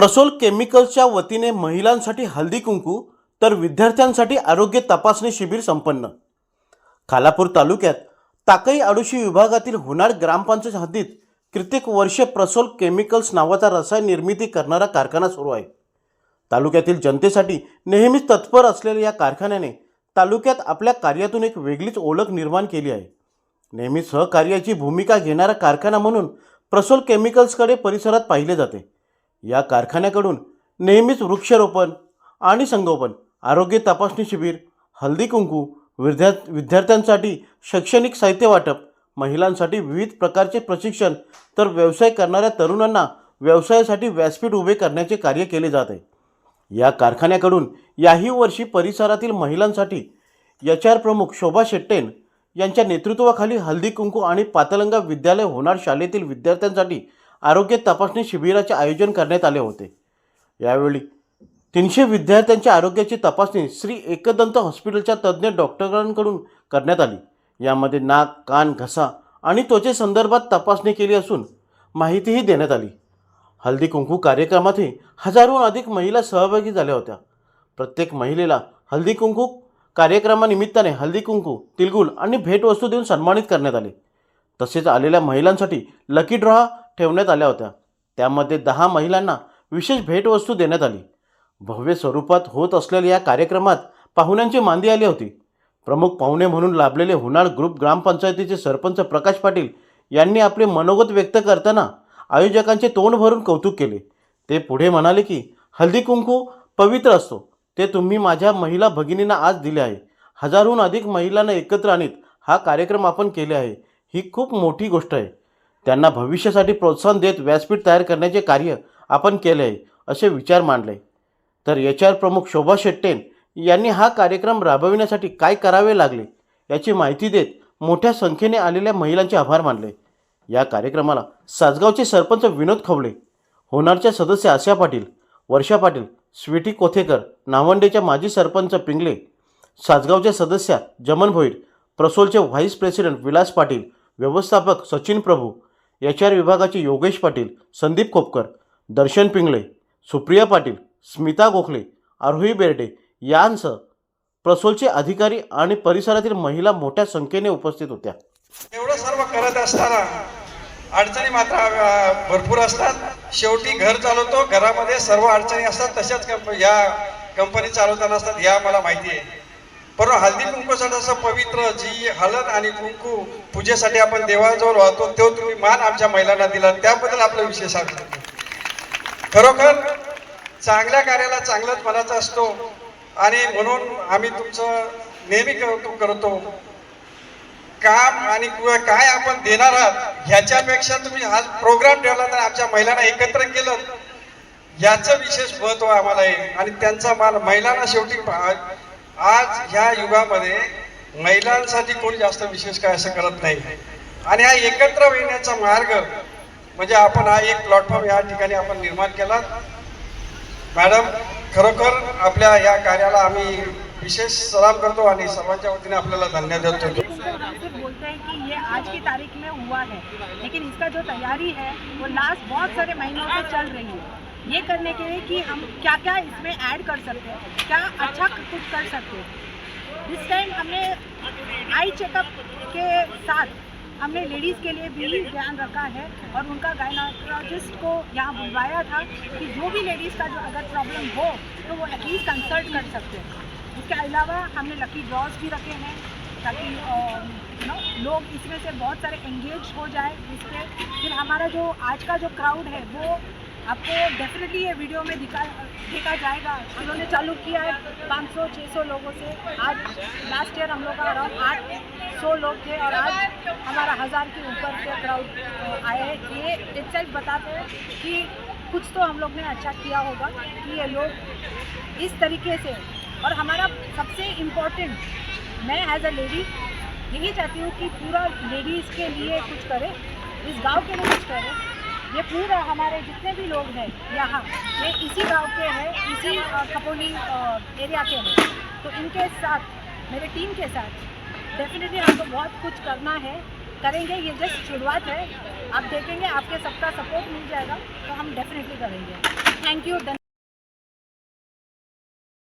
प्रसोल केमिकल्सच्या वतीने महिलांसाठी हल्दी कुंकू तर विद्यार्थ्यांसाठी आरोग्य तपासणी शिबिर संपन्न. खालापूर तालुक्यात ताकई आडोशी विभागातील होणार ग्रामपंचायत हद्दीत कित्येक वर्षे प्रसोल केमिकल्स नावाचा रसायन निर्मिती करणारा कारखाना सुरू आहे. तालुक्यातील जनतेसाठी नेहमीच तत्पर असलेल्या या कारखान्याने तालुक्यात आपल्या कार्यातून एक वेगळीच ओळख निर्माण केली आहे. नेहमी सहकार्याची भूमिका घेणारा कारखाना म्हणून प्रसोल केमिकल्सकडे परिसरात पाहिले जाते. या कारखान्याकडून नेहमीच वृक्षारोपण आणि संगोपन आरोग्य तपासणी शिबिर हल्दी कुंकू विद्या विद्यार्थ्यांसाठी शैक्षणिक साहित्य वाटप महिलांसाठी विविध प्रकारचे प्रशिक्षण तर व्यवसाय करणाऱ्या तरुणांना व्यवसायासाठी व्यासपीठ उभे करण्याचे कार्य केले जात आहे. या कारखान्याकडून याही वर्षी परिसरातील महिलांसाठी एच आर प्रमुख शोभा शेट्टेन यांच्या नेतृत्वाखाली हल्दी कुंकू आणि पातलंगा विद्यालय होणार शाळेतील विद्यार्थ्यांसाठी आरोग्य तपासणी शिबिराचे आयोजन करण्यात आले होते. यावेळी तीनशे विद्यार्थ्यांच्या आरोग्याची तपासणी श्री एकदंत हॉस्पिटलच्या तज्ज्ञ डॉक्टरांकडून करण्यात आली. यामध्ये नाक कान घसा आणि त्वचेसंदर्भात तपासणी केली असून माहितीही देण्यात आली. हल्दी कुंकू कार्यक्रमातही हजारोहून अधिक महिला सहभागी झाल्या होत्या. प्रत्येक महिलेला हल्दी कुंकू कार्यक्रमानिमित्ताने हल्दी कुंकू तिलगुल आणि भेटवस्तू देऊन सन्मानित करण्यात आले. तसेच आलेल्या महिलांसाठी लकी ड्रॉ ठेवण्यात आल्या होत्या. त्यामध्ये दहा महिलांना विशेष भेटवस्तू देण्यात आली. भव्य स्वरूपात होत असलेल्या या कार्यक्रमात पाहुण्यांची मांदी आली होती. प्रमुख पाहुणे म्हणून लाभलेले हुनाळ ग्रुप ग्रामपंचायतीचे सरपंच प्रकाश पाटील यांनी आपले मनोगत व्यक्त करताना आयोजकांचे तोंड भरून कौतुक केले. ते पुढे म्हणाले की हल्दी कुंकू पवित्र असतो. ते तुम्ही माझ्या महिला भगिनींना आज दिले आहे. हजारहून अधिक महिलांना एकत्र आणीत हा कार्यक्रम आपण केले आहे. ही खूप मोठी गोष्ट आहे. त्यांना भविष्यासाठी प्रोत्साहन देत व्यासपीठ तयार करण्याचे कार्य आपण केले आहे असे विचार मांडले. तर एच आर प्रमुख शोभा शेट्टेन यांनी हा कार्यक्रम राबविण्यासाठी काय करावे लागले याची माहिती देत मोठ्या संख्येने आलेल्या महिलांचे आभार मानले. या कार्यक्रमाला सासगावचे सरपंच विनोद खवळे होणारच्या सदस्य आशा पाटील वर्षा पाटील स्वीटी कोथेकर नावंडेच्या माजी सरपंच पिंगले सासगावच्या सदस्या जमन भोईर प्रसोलचे व्हाईस प्रेसिडेंट विलास पाटील व्यवस्थापक सचिन प्रभू एच आर विभागाचे योगेश पाटील संदीप खोपकर दर्शन पिंगळे सुप्रिया पाटील स्मिता गोखले आरोही बेर्डे यांसह प्रसोलचे अधिकारी आणि परिसरातील महिला मोठ्या संख्येने उपस्थित होत्या. एवढं सर्व करत असताना अडचणी मात्र भरपूर असतात. शेवटी घर चालवतो घरामध्ये सर्व अडचणी असतात. तशाच कंप या कंपनी चालवताना असतात या मला माहिती आहे. परंतु हल्दी कुंकूसाठी असं पवित्र जी हळद आणि कुंकू पूजेसाठी आपण देवाजवळ वाहतो तो तुम्ही मान आमच्या महिलांना दिला. त्याबद्दल आपला विशेष आभार. खरोखर चांगल्या कार्याला चांगलंच मनाचा असतो. आणि म्हणून आम्ही तुमचं नेहमी कौतुक करतो. काम आणि काय आपण देणार आहात ह्याच्यापेक्षा तुम्ही हा प्रोग्राम ठेवला तर आमच्या महिलांना एकत्र केलं. याचं विशेष महत्त्व आम्हाला आहे. आणि त्यांचा मान महिलांना शेवटी आज ह्या युगामध्ये महिलांसाठी कोणी जास्त विशेष काय असं करत नाही. आणि हा एकत्र येण्याचा मार्ग म्हणजे आपण हा एक प्लॅटफॉर्म या ठिकाणी आपण निर्माण केला. मॅडम खरोखर आपल्या या कार्याला आम्ही विशेष सलाम करतो आणि सर्वांच्या वतीने आपल्याला धन्यवाद देतो. सिर्फ बोलते हैं कि ये आज की तारीख में हुआ है लेकिन इसका जो तैयारी है वो लास्ट बहुत सारे महीनों से चल रही है। ये करने के लिए कि हम क्या क्या इसमें ऐड कर सकते हैं, क्या अच्छा कुछ कर सकते हैं। इस टाइम हमने आई चेकअप के साथ हमने लेडीज़ के लिए भी ध्यान रखा है और उनका गायनाकोलॉजिस्ट को यहाँ बुलवाया था कि जो भी लेडीज़ का जो अगर प्रॉब्लम हो तो वो एटलीस्ट कंसल्ट कर सकते हैं। इसके अलावा हमने लकी ड्रॉज भी रखे हैं ताकि नो लोग इसमें से बहुत सारे एंगेज हो जाए, इसके फिर हमारा जो आज का जो क्राउड है, वो आपको डेफिनेटली ये वीडियो में दिखा, देखा जाएगा। उन्होंने चालू किया है 500 600 लोगों से। आज लास्ट ईयर हम लोग का अराउंड आठ सौ लोग थे और आज हमारा हज़ार के ऊपर के क्राउड आए हैं। ये इट्सेल्फ बताते हैं कि कुछ तो हम लोग ने अच्छा किया होगा कि ये लोग इस तरीके से, और हमारा सबसे इम्पोर्टेंट मैं एज अ लेडी यही चाहती हूँ कि पूरा लेडीज़ के लिए कुछ करें, इस गाँव के लिए कुछ करें। ये पूरा हमारे जितने भी लोग हैं यहाँ, ये इसी गाँव के हैं, इसी खपोली एरिया के हैं। तो इनके साथ, मेरे टीम के साथ डेफिनेटली हमको बहुत कुछ करना है। करेंगे, ये जस्ट शुरुआत है। आप देखेंगे, आपके सबका सपोर्ट मिल जाएगा तो हम डेफिनेटली करेंगे। Thank you